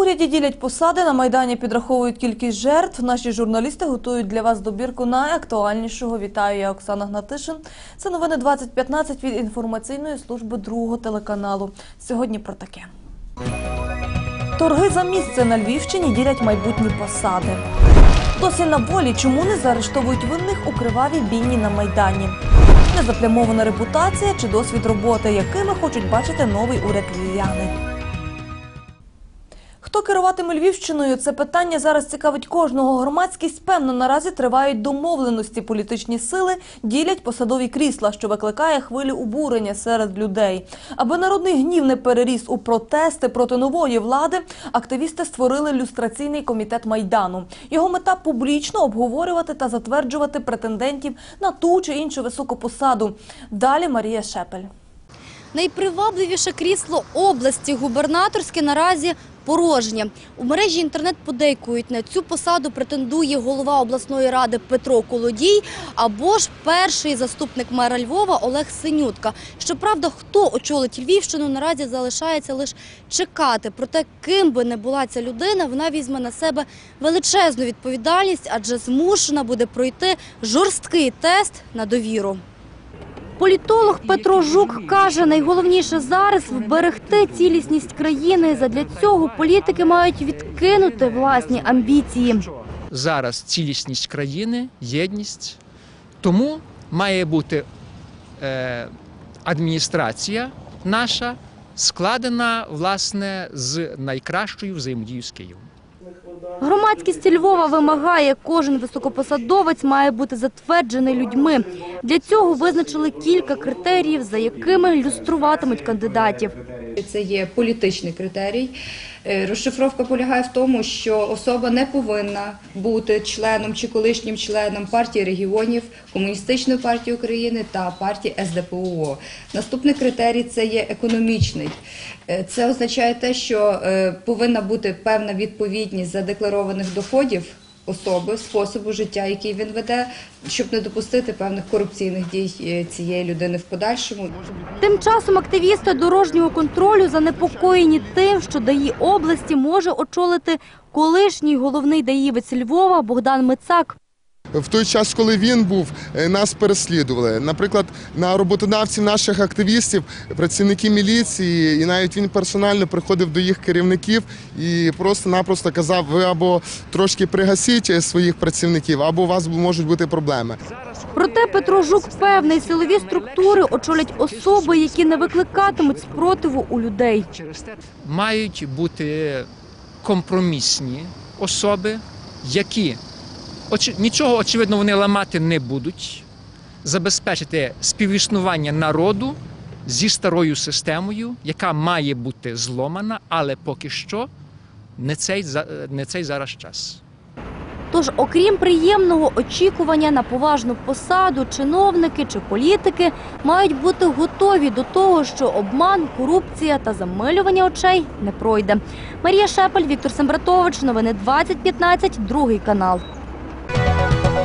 уряді ділять посади, на Майдані підраховують кількість жертв. Наші журналісти готують для вас добірку найактуальнішого. Вітаю, я Оксана Гнатишин. Це новини 2015 від інформаційної служби другого телеканалу. Сьогодні про таке. Торги за місце на Львівщині ділять майбутні посади. Досі на волі чому не заарештовують винних у кривавій бійні на Майдані? Незаплямована репутація чи досвід роботи, якими хочуть бачити новий уряд львів'яни. Хто керуватиме Львівщиною? Це питання зараз цікавить кожного. Громадськість певно наразі тривають домовленості. Політичні сили ділять посадові крісла, що викликає хвилі обурення серед людей. Аби народний гнів не переріс у протести проти нової влади, активісти створили люстраційний комітет майдану. Його мета публічно обговорювати та затверджувати претендентів на ту чи іншу високу посаду. Далі Марія Шепель. Найпривабливіше крісло області губернаторське наразі порожнє. У мережі інтернет подейкують на цю посаду претендує голова обласної ради Петро Колодій або ж перший заступник мера Львова Олег Синютка. Щоправда, хто очолить Львівщину, наразі залишається лише чекати. Проте, ким би не була ця людина, вона візьме на себе величезну відповідальність, адже змушена буде пройти жорсткий тест на довіру. Політолог Петро Жук каже, найголовніше зараз вберегти цілісність країни. Задля цього політики мають відкинути власні амбіції. зараз цілісність країни, єдність. Тому має бути е, адміністрація наша складена власне з найкращою взаємодією з Києвом. Громадськість Львова вимагає, кожен високопосадовець має бути затверджений людьми. Для цього визначили кілька критеріїв, за якими люструватимуть кандидатів. Це є політичний критерій. Е, Розшифровка полягає в тому, що особа не повинна бути членом чи колишнім членом партії регіонів, Комуністичної партії України та партії СДПУО. Наступний критерій це є економічний. Е, Це означає те, що е, повинна бути певна відповідність задекларованих доходів особи, способу життя, який він веде, щоб не допустити певних корупційних дій е, цієї людини в подальшому. Тим часом активісти дорожнього контролю занепокоєні тим, що ДАІ області може очолити колишній головний даївець Львова Богдан Мицак. В той час, коли він був, е, нас переслідували. Наприклад, на роботодавців наших активістів, працівники міліції, і навіть він персонально приходив до їх керівників і просто-напросто казав: ви або трошки пригасіть своїх працівників, або у вас можуть бути проблеми. Проте Петро Жук певний, силові структури очолять особи, які не викликатимуть спротиву у людей. Мають бути компромісні особи, які очі- нічого очевидно вони ламати не будуть, забезпечити співіснування народу зі старою системою, яка має бути зломана, але поки що не цей, не цей зараз час. Тож, окрім приємного очікування на поважну посаду, чиновники чи політики мають бути готові до того, що обман, корупція та замилювання очей не пройде. Марія Шепель, Віктор Сембратович, новини 2015, другий канал.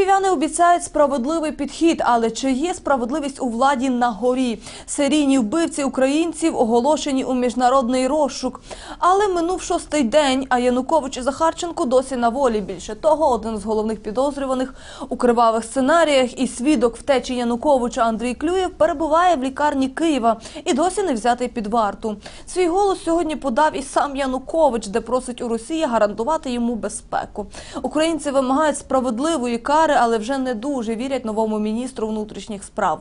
Львів'яни обіцяють справедливий підхід, але чи є справедливість у владі на горі? Серійні вбивці українців оголошені у міжнародний розшук. Але минув шостий день, а Янукович і Захарченко досі на волі. Більше того, один з головних підозрюваних у кривавих сценаріях і свідок втечі Януковича Андрій Клюєв перебуває в лікарні Києва і досі не взятий під варту. Свій голос сьогодні подав і сам Янукович, де просить у Росії гарантувати йому безпеку. Українці вимагають справедливої кари, але вже не дуже вірять новому міністру внутрішніх справ.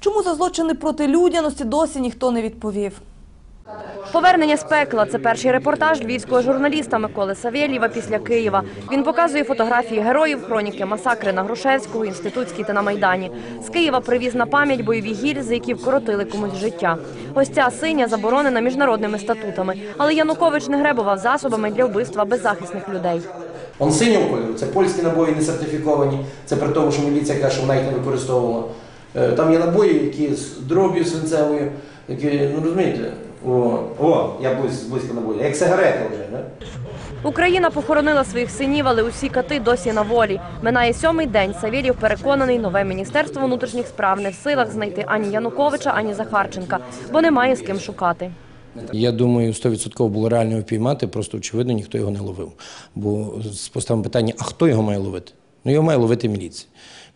Чому за злочини проти людяності досі ніхто не відповів? Повернення з пекла це перший репортаж львівського журналіста Миколи Савєлєва після Києва. Він показує фотографії героїв, хроніки масакри на Грушевського, Інститутській та на Майдані. З Києва привіз на пам'ять бойові гільзи, які вкоротили комусь життя. Ось ця синя заборонена міжнародними статутами. Але Янукович не гребував засобами для вбивства беззахисних людей. Он синього кольору, це польські набої не сертифіковані, це при тому, що міліція каже, що вона їх не використовувала. Е, Там є набої, які з дроб'ю свинцевою, які, ну розумієте, О, о, я близько, наводю. Як сигарети вже, да? Україна похоронила своїх синів, але усі кати досі на волі. Минає сьомий день. Савєлєв переконаний, нове міністерство внутрішніх справ не в силах знайти ані Януковича, ані Захарченка, бо немає з ким шукати. Я думаю, 100% було реально його піймати, просто очевидно ніхто його не ловив. Бо поставимо питання, а хто його має ловити? Ну його має ловити міліція.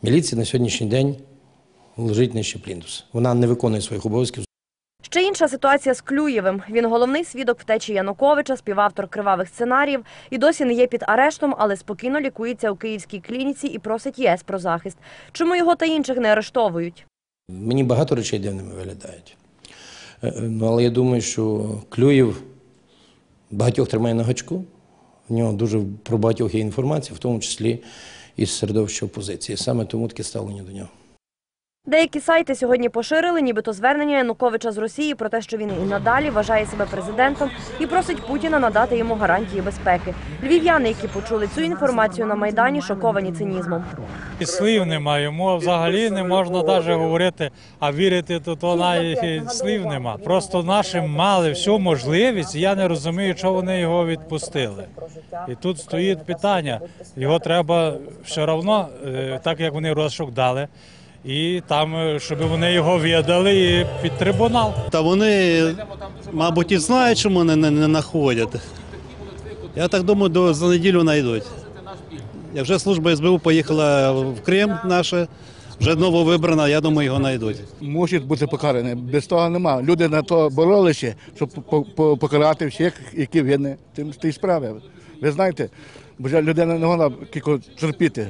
Міліція на сьогоднішній день лежить нижче плінтуса. Вона не виконує своїх обов'язків. Ще інша ситуація з Клюєвим. Він головний свідок втечі Януковича, співавтор кривавих сценаріїв і досі не є під арештом, але спокійно лікується у київській клініці і просить ЄС про захист. Чому його та інших не арештовують? Мені багато речей дивними виглядають. Е, е, Ну, але я думаю, що Клюєв багатьох тримає на гачку. В нього дуже про багатьох є інформація, в тому числі із середовища опозиції. Саме тому таке ставлення до нього. Деякі сайти сьогодні поширили, нібито звернення Януковича з Росії про те, що він і надалі вважає себе президентом і просить Путіна надати йому гарантії безпеки. Львів'яни, які почули цю інформацію на майдані, шоковані цинізмом. І слів немає, взагалі не можна навіть говорити, а вірити то, то навіть слів нема. Просто наші мали всю можливість, і я не розумію, чого вони його відпустили. І тут стоїть питання: його треба все одно, е, так як вони розшук дали, і там, е, щоб вони його віддали і під трибунал. Та вони, мабуть, і знають, що мене не, не знаходять. Я так думаю, до, за неділю знайдуть. Як вже служба СБУ поїхала в Крим наше, вже нововибрана, я думаю, його знайдуть. мусить бути покараний. Без того нема. Люди на то боролися, щоб по- по- покарати всіх, які винні тим тій справи. Ви знаєте, бо людина не могла кілько терпіти.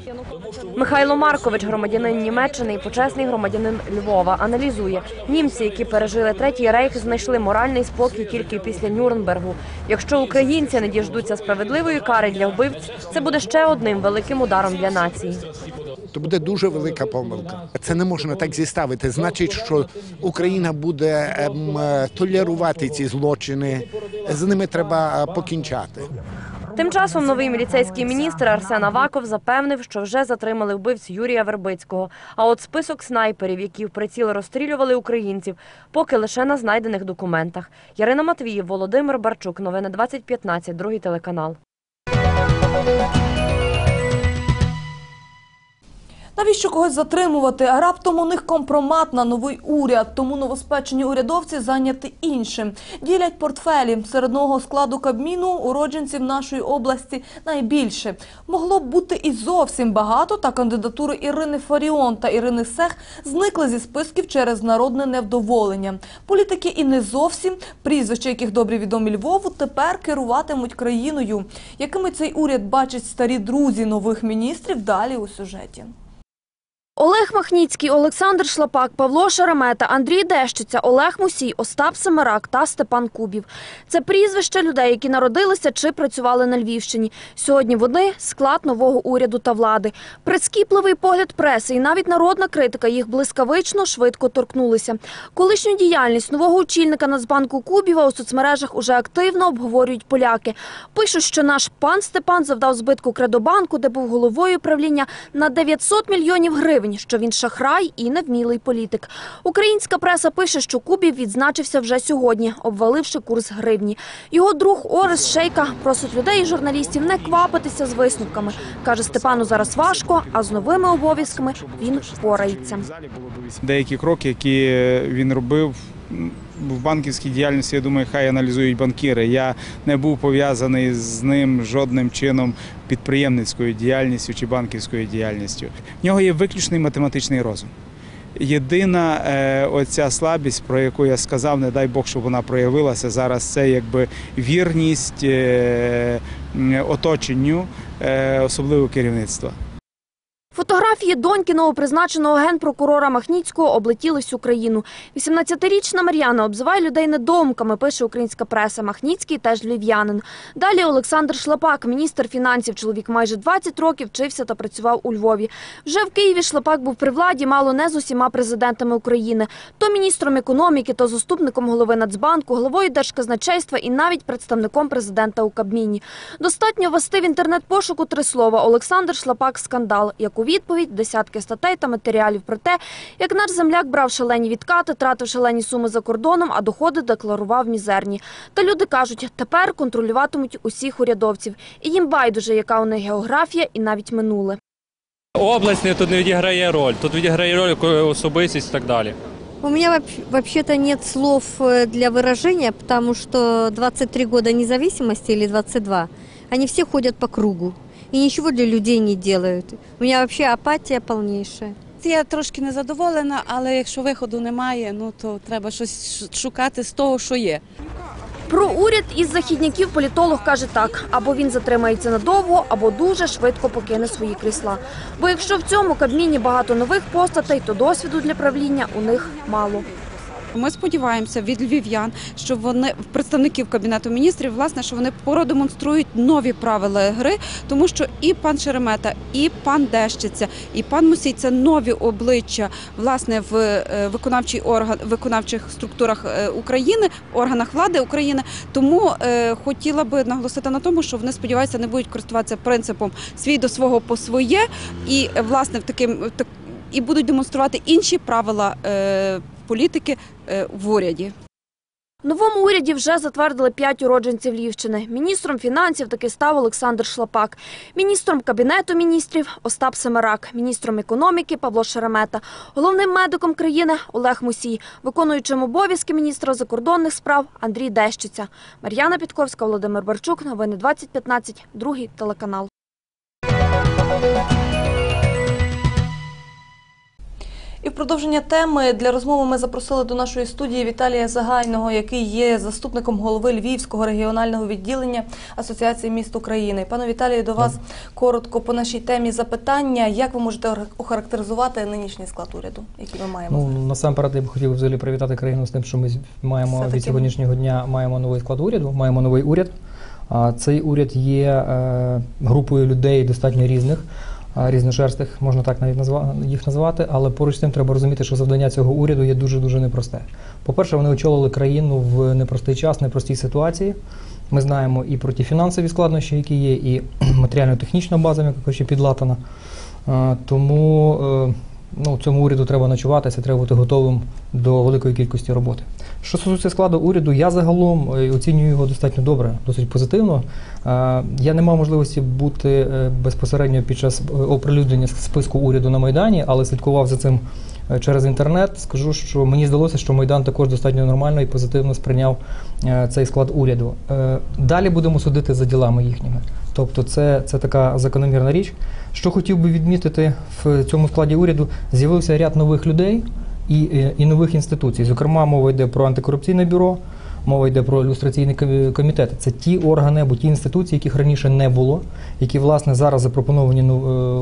Михайло Маркович, громадянин Німеччини і почесний громадянин Львова, аналізує, німці, які пережили третій рейх, знайшли моральний спокій тільки після Нюрнбергу. Якщо українці не діждуться справедливої кари для вбивць, це буде ще одним великим ударом для нації. то буде дуже велика помилка. Це не можна так зіставити. Значить, що Україна буде ем, е, толерувати ці злочини. З ними треба е, покінчати. Тим часом новий міліцейський міністр Арсен Аваков запевнив, що вже затримали вбивць Юрія Вербицького. А от список снайперів, які в приціл розстрілювали українців, поки лише на знайдених документах. Ярина Матвіїв, Володимир Барчук. Новини 2015, другий телеканал. Навіщо когось затримувати? А раптом у них компромат на новий уряд. Тому новоспечені урядовці зайняті іншим. Ділять портфелі. Серед нового складу Кабміну уродженців нашої області найбільше. Могло б бути і зовсім багато, та кандидатури Ірини Фаріон та Ірини Сех зникли зі списків через народне невдоволення. Політики і не зовсім, прізвища яких добре відомі Львову, тепер керуватимуть країною. Якими цей уряд бачать старі друзі нових міністрів, далі у сюжеті. Олег Махніцький, Олександр Шлапак, Павло Шеремета, Андрій Дещиця, Олег Мусій, Остап Семерак та Степан Кубів. Це прізвища людей, які народилися чи працювали на Львівщині. Сьогодні вони – склад нового уряду та влади. Прискіпливий погляд преси і навіть народна критика їх блискавично швидко торкнулися. Колишню діяльність нового очільника Нацбанку Кубіва у соцмережах уже активно обговорюють поляки. Пишуть, що наш пан Степан завдав збитку Кредобанку, де був головою правління на 900 мільйонів гривень, що він шахрай і невмілий політик. Українська преса пише, що Кубів відзначився вже сьогодні, обваливши курс гривні. Його друг Орес Шейка просить людей і журналістів не квапитися з висновками. Каже, Степану зараз важко, а з новими обов'язками він впорається. деякі кроки, які він робив в банківській діяльності, я думаю, хай аналізують банкіри. Я не був пов'язаний з ним жодним чином підприємницькою діяльністю чи банківською діяльністю. В нього є виключний математичний розум. Єдина е, оця слабість, про яку я сказав, не дай Бог, щоб вона проявилася зараз. Це якби вірність е, оточенню, е, особливо керівництва. Фотографії доньки новопризначеного генпрокурора Махніцького облетіли всю країну. 18-річна Мар'яна обзиває людей недоумками, пише українська преса. Махніцький теж львів'янин. Далі Олександр Шлапак, міністр фінансів. Чоловік майже 20 років вчився та працював у Львові. Вже в Києві Шлапак був при владі мало не з усіма президентами України. То міністром економіки, то заступником голови Нацбанку, головою Держказначейства і навіть представником президента у Кабміні. Достатньо ввести в інтернет-пошуку три слова «Олександр Шлапак – скандал», як у відповідь десятки статей та матеріалів про те, як наш земляк брав шалені відкати, тратив шалені суми за кордоном, а доходи декларував мізерні. Та люди кажуть, тепер контролюватимуть усіх урядовців. І їм байдуже, яка у них географія і навіть минуле. Область не- тут не відіграє роль. Тут відіграє роль особистість і так далі. У меня вообще- вообще-то нет слов э, для выражения, потому что 23 года независимости или 22, они все ходят по кругу и ничего для людей не делают. У меня вообще апатия полнейшая. Я трошки незадоволена, але якщо виходу немає, ну то треба щось шукати з того, що є. Про уряд із західняків політолог каже так: або він затримається надовго, або дуже швидко покине свої крісла. Бо якщо в цьому кабміні багато нових постатей, то досвіду для правління у них мало. Ми сподіваємося від львів'ян, що вони представників кабінету міністрів, власне, що вони продемонструють нові правила гри, тому що і пан Шеремета, і пан Дещиця, і пан Мусій це нові обличчя власне в е, виконавчій орган виконавчих структурах е, України, органах влади України. Тому е, хотіла би наголосити на тому, що вони сподіваюся не будуть користуватися принципом свій до свого по своє, і власне в таким так, і будуть демонструвати інші правила е, політики е, в уряді. Новому уряді вже затвердили п'ять уродженців Львівщини. Міністром фінансів таки став Олександр Шлапак, міністром кабінету міністрів Остап Семерак, міністром економіки Павло Шеремета, головним медиком країни Олег Мусій, виконуючим обов'язки міністра закордонних справ Андрій Дещиця. Мар'яна Підковська, Володимир Барчук. Новини 2015. Другий телеканал. І в продовження теми для розмови ми запросили до нашої студії Віталія Загайного, який є заступником голови Львівського регіонального відділення Асоціації міст України. Пане Віталію, до вас коротко по нашій темі запитання. Як ви можете охарактеризувати нинішній склад уряду, який ми маємо? Ну насамперед я б хотів взагалі привітати країну з тим, що ми маємо від сьогоднішнього дня маємо новий склад уряду, маємо новий уряд. А цей уряд є е, групою людей достатньо різних, різношерстих, можна так навіть їх назвати, але поруч з тим треба розуміти, що завдання цього уряду є дуже дуже непросте. По-перше, вони очолили країну в непростий час, непростій ситуації. Ми знаємо і про ті фінансові складнощі, які є, і матеріально-технічна база, яка ще підлатана. Тому е, ну, цьому уряду треба ночуватися, треба бути готовим до великої кількості роботи. Що стосується складу уряду, я загалом е, оцінюю його достатньо добре, досить позитивно. Е, Я не мав можливості бути е, безпосередньо під час оприлюднення списку уряду на Майдані, але слідкував за цим через інтернет. Скажу, що мені здалося, що Майдан також достатньо нормально і позитивно сприйняв цей склад уряду. Далі будемо судити за ділами їхніми. Тобто, це, це така закономірна річ. Що хотів би відмітити в цьому складі уряду, з'явився ряд нових людей і, е, і нових інституцій. Зокрема, мова йде про антикорупційне бюро, мова йде про ілюстраційний комітет. Це ті органи або ті інституції, яких раніше не було, які власне зараз запропоновані е,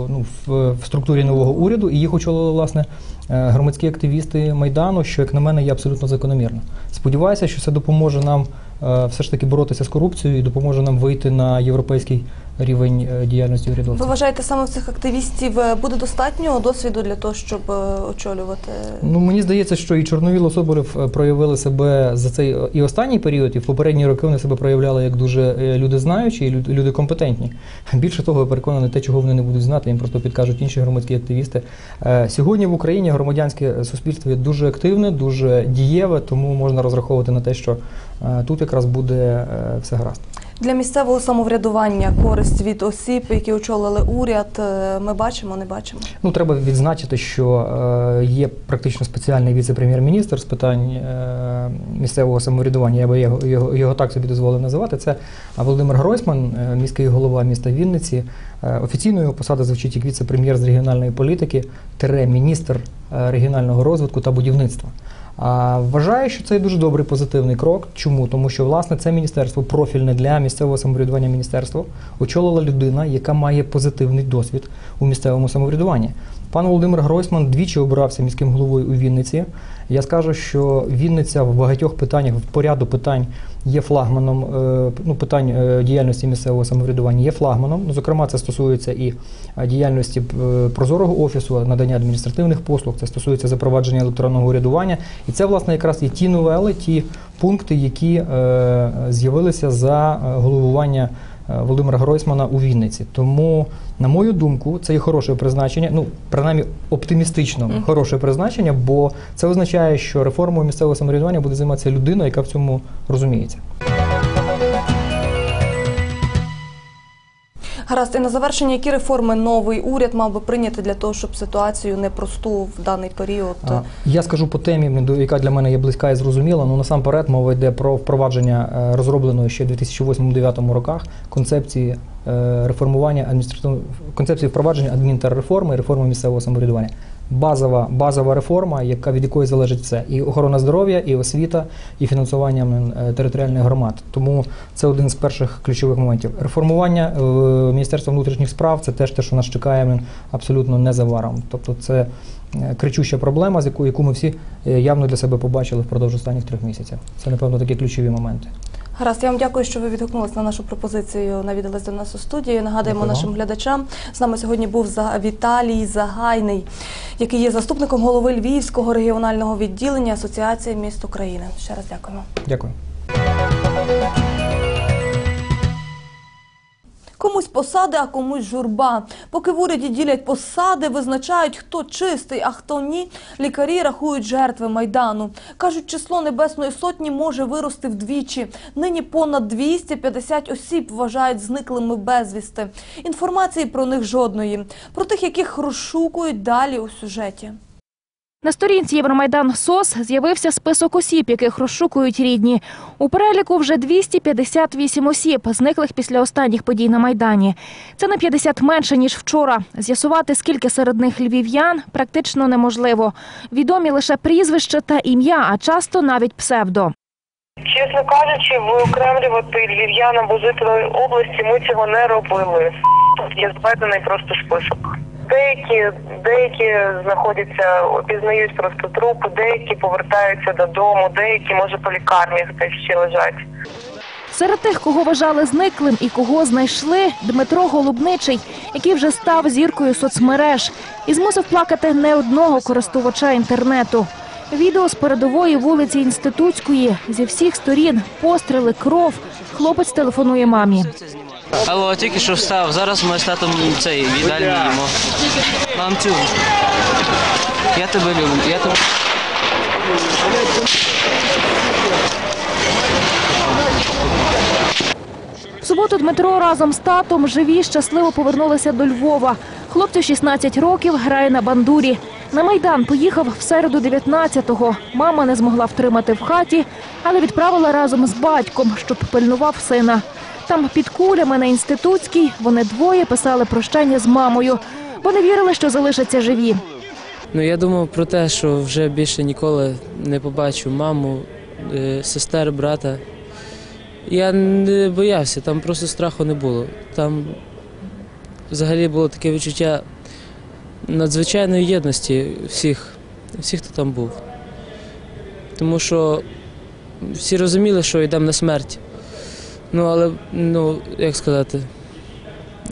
ну, в, структурі нового уряду, і їх очолили власне е, громадські активісти майдану, що як на мене є абсолютно закономірно. Сподіваюся, що це допоможе нам все ж таки боротися з корупцією і допоможе нам вийти на європейський рівень е, діяльності урядовців. Ви вважаєте, саме цих активістів е, буде достатньо досвіду для того, щоб е, очолювати? Ну мені здається, що і Чорновіл Соболєв е, проявили себе за цей е, і останній період, і в попередні роки вони себе проявляли як дуже е, люди знаючі і люди компетентні. Більше того, я переконаний, те, чого вони не будуть знати, їм просто підкажуть інші громадські активісти. Е, Сьогодні в Україні громадянське суспільство є дуже активне, дуже дієве, тому можна розраховувати на те, що е, тут якраз буде е, все гаразд. Для місцевого самоврядування користь від осіб, які очолили уряд, е, ми бачимо, не бачимо. Ну, треба відзначити, що е, є практично спеціальний віце-прем'єр-міністр з питань е, місцевого самоврядування. Я би його, його, його так собі дозволив називати. Це Володимир Гройсман, е, міський голова міста Вінниці. Е, офіційно його посада звучить як віце-прем'єр з регіональної політики, тире міністр е, регіонального розвитку та будівництва. Вважаю, що це дуже добрий позитивний крок. Чому? Тому що власне це міністерство профільне для місцевого самоврядування міністерство очолила людина, яка має позитивний досвід у місцевому самоврядуванні. Пан Володимир Гройсман двічі обирався міським головою у Вінниці. Я скажу, що Вінниця в багатьох питаннях, в поряду питань є флагманом е, ну, питань е, діяльності місцевого самоврядування є флагманом. Ну, зокрема, це стосується і е, діяльності прозорого офісу, надання адміністративних послуг, це стосується запровадження електронного урядування. І це, власне, якраз є ті новели, ті пункти, які з'явилися за головування Володимира Гройсмана у Вінниці. Тому, на мою думку, це є хороше призначення, ну принаймні оптимістично хороше призначення, бо це означає, що реформою місцевого самоврядування буде займатися людина, яка в цьому розуміється. Гаразд, і на завершення, які реформи новий уряд мав би прийняти для того, щоб ситуацію непросту в даний період? Я скажу по темі, яка для мене є близька і зрозуміла. Ну насамперед мова йде про впровадження е, розробленої ще в 2008-2009 роках концепції е, реформування адміністративної концепції впровадження адмінтерреформи реформи місцевого самоврядування. Базова, базова реформа, яка від якої залежить все: і охорона здоров'я, і освіта, і фінансування е, територіальних громад. Тому це один з перших ключових моментів. Реформування е, Міністерства внутрішніх справ це теж те, що нас чекає абсолютно незабаром. Тобто, це е, кричуща проблема, з яку, яку ми всі явно для себе побачили впродовж останніх трьох місяців. Це, напевно, такі ключові моменти. Гаразд, я вам дякую, що ви відгукнулись на нашу пропозицію, навідались до нас у студії. Нагадуємо Дякую нашим глядачам. З нами сьогодні був Віталій Загайний, який є заступником голови Львівського регіонального відділення Асоціації міст України. Ще раз дякуємо. Дякую. Комусь посади, а комусь журба. Поки в уряді ділять посади, визначають, хто чистий, а хто ні. Лікарі рахують жертви майдану. кажуть, число небесної сотні може вирости вдвічі. Нині понад 250 осіб вважають зниклими безвісти. Інформації про них жодної. Про тих, яких розшукують далі у сюжеті. На сторінці Євромайдан СОС з'явився список осіб, яких розшукують рідні. У переліку вже 258 осіб, зниклих після останніх подій на Майдані. Це на 50 менше, ніж вчора. З'ясувати, скільки серед них львів'ян, практично неможливо. Відомі лише прізвище та ім'я, а часто навіть псевдо. Чесно кажучи, виокремлювати львів'ян або жителів області ми цього не робили. Тут є зведений просто список. Деякі, деякі знаходяться, опізнають просто трупи, деякі повертаються додому, деякі може по лікарнях десь ще лежать. Серед тих, кого вважали зниклим і кого знайшли, Дмитро Голубничий, який вже став зіркою соцмереж і змусив плакати не одного користувача інтернету. Відео з передової вулиці Інститутської зі всіх сторін постріли, кров. Хлопець телефонує мамі. Алло, тільки що встав. Зараз ми з татом цей їдальні їмо. Мамцю. Я тебе люблю. Я тебе. В суботу Дмитро разом з татом живі щасливо повернулися до Львова. Хлопцю 16 років грає на бандурі. На майдан поїхав в середу 19-го. Мама не змогла втримати в хаті, але відправила разом з батьком, щоб пильнував сина. Там під кулями на інститутській вони двоє писали прощання з мамою, бо не вірили, що залишаться живі. Ну я думав про те, що вже більше ніколи не побачу маму, е, сестер, брата. Я не боявся, там просто страху не було. Там взагалі було таке відчуття надзвичайної єдності всіх, всіх, хто там був. Тому що всі розуміли, що йдемо на смерть. Ну, але, ну, як сказати,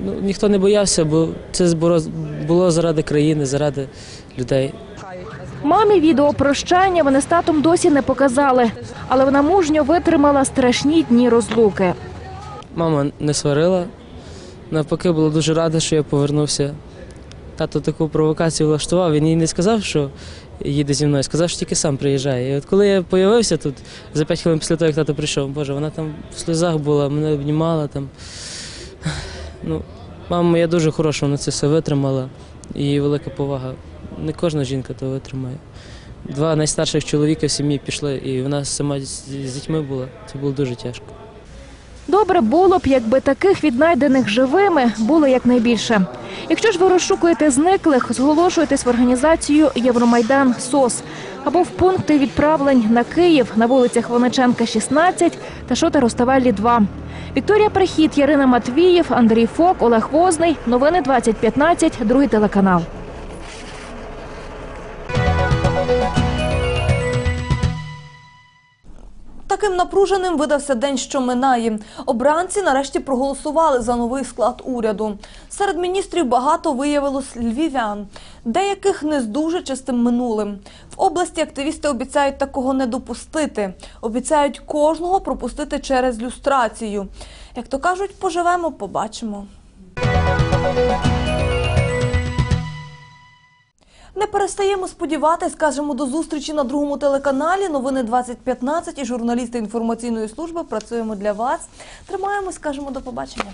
ну, ніхто не боявся, бо це було, заради країни, заради людей. Мамі відео прощання вони з татом досі не показали, але вона мужньо витримала страшні дні розлуки. Мама не сварила, навпаки, була дуже рада, що я повернувся. Тато таку провокацію влаштував. Він їй не сказав, що їде зі мною, сказав, що тільки сам приїжджає. І от коли я з'явився тут, за п'ять хвилин після того, як тато прийшов, боже, вона там в сльозах була, мене обнімала там. Ну, мама моя дуже хороша, вона це все витримала. І велика повага. Не кожна жінка то витримає. Два найстарших чоловіка в сім'ї пішли, і вона сама з дітьми була. Це було дуже тяжко. Добре було б, якби таких віднайдених живими було якнайбільше. Якщо ж ви розшукуєте зниклих, зголошуйтесь в організацію Євромайдан СОС або в пункти відправлень на Київ на вулицях Вониченка, 16 та Шота Роставеллі 2. Вікторія Прихід, Ярина Матвієв, Андрій Фок, Олег Возний. Новини 2015, другий телеканал. Таким напруженим видався день, що минає. Обранці нарешті проголосували за новий склад уряду. Серед міністрів багато виявилось львів'ян, деяких не з дуже чистим минулим. В області активісти обіцяють такого не допустити. Обіцяють кожного пропустити через люстрацію. Як то кажуть, поживемо, побачимо. Не перестаємо сподіватись, скажемо до зустрічі на другому телеканалі. Новини 2015 і журналісти інформаційної служби працюємо для вас. Тримаємось, скажемо до побачення.